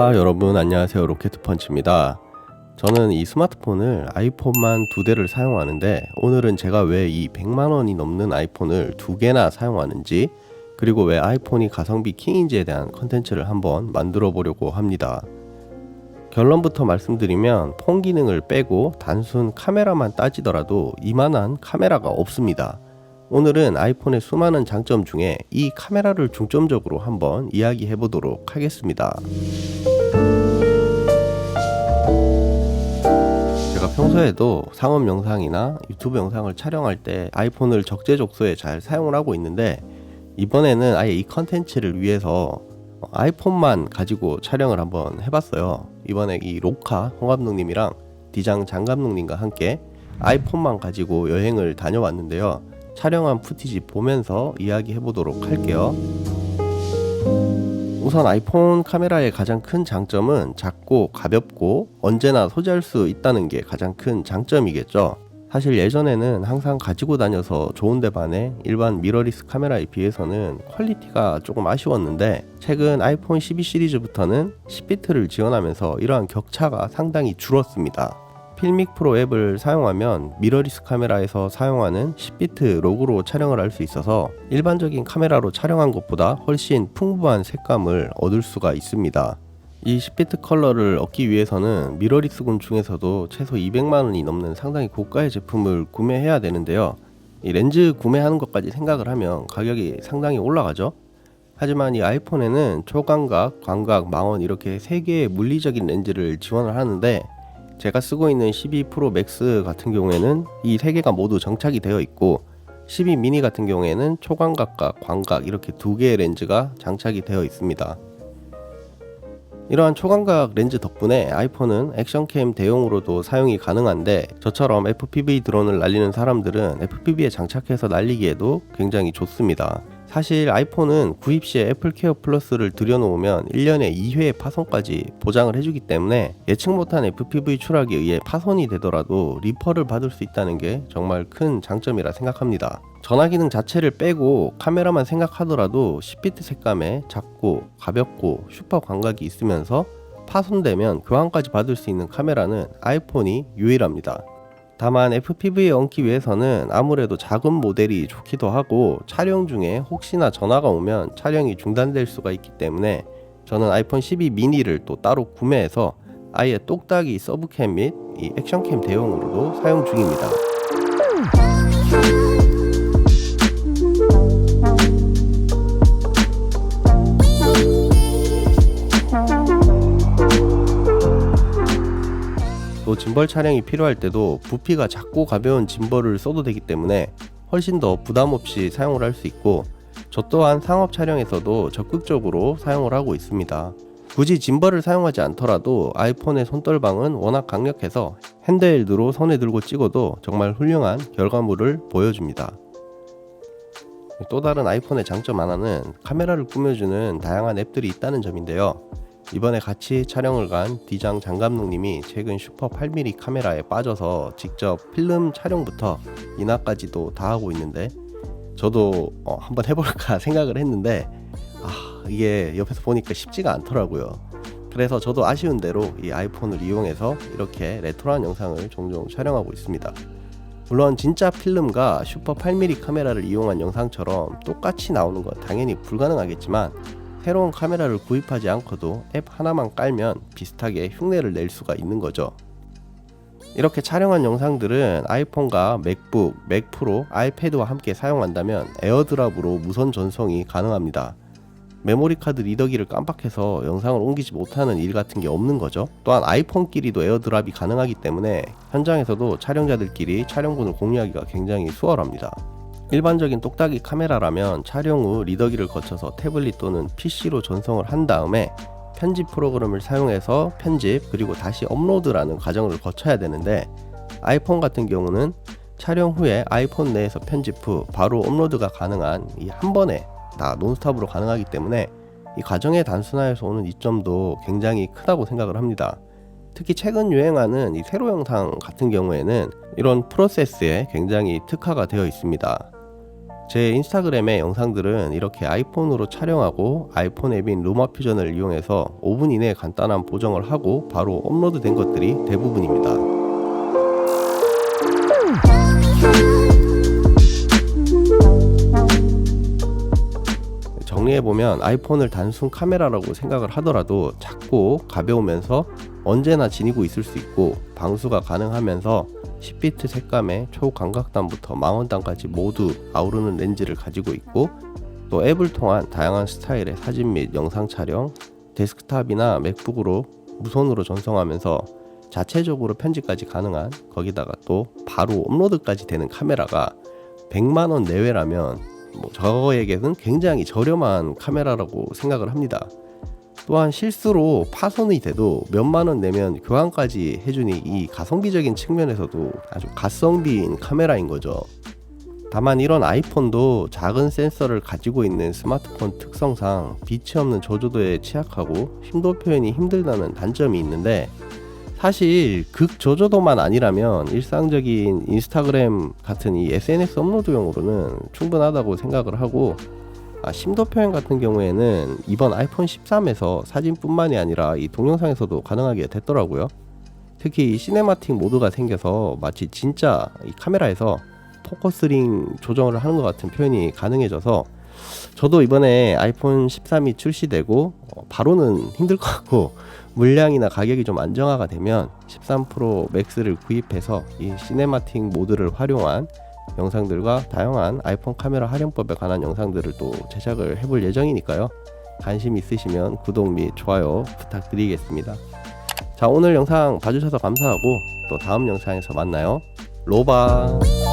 아로하 여러분 안녕하세요 로켓펀치입니다. 저는 이 스마트폰을 아이폰만 두 대를 사용하는데 오늘은 제가 왜 이 100만 원이 넘는 아이폰을 두 개나 사용하는지 그리고 왜 아이폰이 가성비 킹인지에 대한 컨텐츠를 한번 만들어 보려고 합니다. 결론부터 말씀드리면 폰 기능을 빼고 단순 카메라만 따지더라도 이만한 카메라가 없습니다. 오늘은 아이폰의 수많은 장점 중에 이 카메라를 중점적으로 한번 이야기해 보도록 하겠습니다. 평소에도 상업 영상이나 유튜브 영상을 촬영할 때 아이폰을 적재적소에 잘 사용을 하고 있는데 이번에는 아예 이 컨텐츠를 위해서 아이폰만 가지고 촬영을 한번 해봤어요. 이번에 이 로카 홍 감독님이랑 디장 장 감독님과 함께 아이폰만 가지고 여행을 다녀왔는데요. 촬영한 푸티지 보면서 이야기해 보도록 할게요. 우선 아이폰 카메라의 가장 큰 장점은 작고 가볍고 언제나 소지할 수 있다는 게 가장 큰 장점이겠죠. 사실 예전에는 항상 가지고 다녀서 좋은데 반해 일반 미러리스 카메라에 비해서는 퀄리티가 조금 아쉬웠는데 최근 아이폰 12 시리즈부터는 10비트를 지원하면서 이러한 격차가 상당히 줄었습니다. 필믹 프로 앱을 사용하면 미러리스 카메라에서 사용하는 10비트 로그로 촬영을 할 수 있어서 일반적인 카메라로 촬영한 것보다 훨씬 풍부한 색감을 얻을 수가 있습니다. 이 10비트 컬러를 얻기 위해서는 미러리스군 중에서도 최소 200만 원이 넘는 상당히 고가의 제품을 구매해야 되는데요. 이 렌즈 구매하는 것까지 생각을 하면 가격이 상당히 올라가죠. 하지만 이 아이폰에는 초광각, 광각, 망원 이렇게 세 개의 물리적인 렌즈를 지원을 하는데 제가 쓰고 있는 12 프로 맥스 같은 경우에는 이 세 개가 모두 정착이 되어 있고 12 미니 같은 경우에는 초광각과 광각 이렇게 두 개의 렌즈가 장착이 되어 있습니다. 이러한 초광각 렌즈 덕분에 아이폰은 액션캠 대용으로도 사용이 가능한데 저처럼 FPV 드론을 날리는 사람들은 FPV에 장착해서 날리기에도 굉장히 좋습니다. 사실 아이폰은 구입 시에 애플케어 플러스를 들여놓으면 1년에 2회 파손까지 보장을 해주기 때문에 예측 못한 FPV 추락에 의해 파손이 되더라도 리퍼를 받을 수 있다는 게 정말 큰 장점이라 생각합니다. 전화 기능 자체를 빼고 카메라만 생각하더라도 10비트 색감에 작고 가볍고 슈퍼 광각이 있으면서 파손되면 교환까지 받을 수 있는 카메라는 아이폰이 유일합니다. 다만 FPV에 얹기 위해서는 아무래도 작은 모델이 좋기도 하고 촬영 중에 혹시나 전화가 오면 촬영이 중단될 수가 있기 때문에 저는 아이폰 12 미니를 또 따로 구매해서 아예 똑딱이 서브캠 및 이 액션캠 대용으로도 사용 중입니다. 또 짐벌 촬영이 필요할 때도 부피가 작고 가벼운 짐벌을 써도 되기 때문에 훨씬 더 부담 없이 사용을 할 수 있고 저 또한 상업 촬영에서도 적극적으로 사용을 하고 있습니다. 굳이 짐벌을 사용하지 않더라도 아이폰의 손떨방은 워낙 강력해서 핸드헬드로 손에 들고 찍어도 정말 훌륭한 결과물을 보여줍니다. 또 다른 아이폰의 장점 하나는 카메라를 꾸며주는 다양한 앱들이 있다는 점인데요. 이번에 같이 촬영을 간 디장 장 감독님이 최근 슈퍼 8mm 카메라에 빠져서 직접 필름 촬영부터 인화까지도 다 하고 있는데 저도 어, 한번 해볼까 생각을 했는데 아, 이게 옆에서 보니까 쉽지가 않더라고요. 그래서 저도 아쉬운 대로 이 아이폰을 이용해서 이렇게 레트로한 영상을 종종 촬영하고 있습니다. 물론 진짜 필름과 슈퍼 8mm 카메라를 이용한 영상처럼 똑같이 나오는 건 당연히 불가능하겠지만 새로운 카메라를 구입하지 않고도 앱 하나만 깔면 비슷하게 흉내를 낼 수가 있는 거죠. 이렇게 촬영한 영상들은 아이폰과 맥북, 맥 프로, 아이패드와 함께 사용한다면 에어드랍으로 무선 전송이 가능합니다. 메모리 카드 리더기를 깜빡해서 영상을 옮기지 못하는 일 같은 게 없는 거죠. 또한 아이폰끼리도 에어드랍이 가능하기 때문에 현장에서도 촬영자들끼리 촬영본을 공유하기가 굉장히 수월합니다. 일반적인 똑딱이 카메라라면 촬영 후 리더기를 거쳐서 태블릿 또는 PC로 전송을 한 다음에 편집 프로그램을 사용해서 편집 그리고 다시 업로드라는 과정을 거쳐야 되는데 아이폰 같은 경우는 촬영 후에 아이폰 내에서 편집 후 바로 업로드가 가능한 이 한 번에 다 논스톱으로 가능하기 때문에 이 과정의 단순화에서 오는 이점도 굉장히 크다고 생각을 합니다. 특히 최근 유행하는 이 세로 영상 같은 경우에는 이런 프로세스에 굉장히 특화가 되어 있습니다. 제 인스타그램의 영상들은 이렇게 아이폰으로 촬영하고 아이폰 앱인 루마 퓨전을 이용해서 5분 이내에 간단한 보정을 하고 바로 업로드 된 것들이 대부분입니다. 정리해보면 아이폰을 단순 카메라라고 생각을 하더라도 작고 가벼우면서 언제나 지니고 있을 수 있고 방수가 가능하면서 10비트 색감의 초광각단부터 망원단까지 모두 아우르는 렌즈를 가지고 있고 또 앱을 통한 다양한 스타일의 사진 및 영상 촬영, 데스크탑이나 맥북으로 무선으로 전송하면서 자체적으로 편집까지 가능한 거기다가 또 바로 업로드까지 되는 카메라가 100만 원 내외라면 뭐 저에게는 굉장히 저렴한 카메라라고 생각을 합니다. 또한 실수로 파손이 돼도 몇만 원 내면 교환까지 해주니 이 가성비적인 측면에서도 아주 가성비인 카메라인 거죠. 다만 이런 아이폰도 작은 센서를 가지고 있는 스마트폰 특성상 빛이 없는 저조도에 취약하고 심도 표현이 힘들다는 단점이 있는데 사실 극 저조도만 아니라면 일상적인 인스타그램 같은 이 SNS 업로드용으로는 충분하다고 생각을 하고 아, 심도 표현 같은 경우에는 이번 아이폰 13에서 사진뿐만이 아니라 이 동영상에서도 가능하게 됐더라고요. 특히 이 시네마틱 모드가 생겨서 마치 진짜 이 카메라에서 포커스링 조정을 하는 것 같은 표현이 가능해져서 저도 이번에 아이폰 13이 출시되고 어, 바로는 힘들 것 같고 물량이나 가격이 좀 안정화가 되면 13 프로 맥스를 구입해서 이 시네마틱 모드를 활용한 영상들과 다양한 아이폰 카메라 활용법에 관한 영상들을 또 제작을 해볼 예정이니까요. 관심 있으시면 구독 및 좋아요 부탁드리겠습니다. 자 오늘 영상 봐주셔서 감사하고 또 다음 영상에서 만나요. 로바.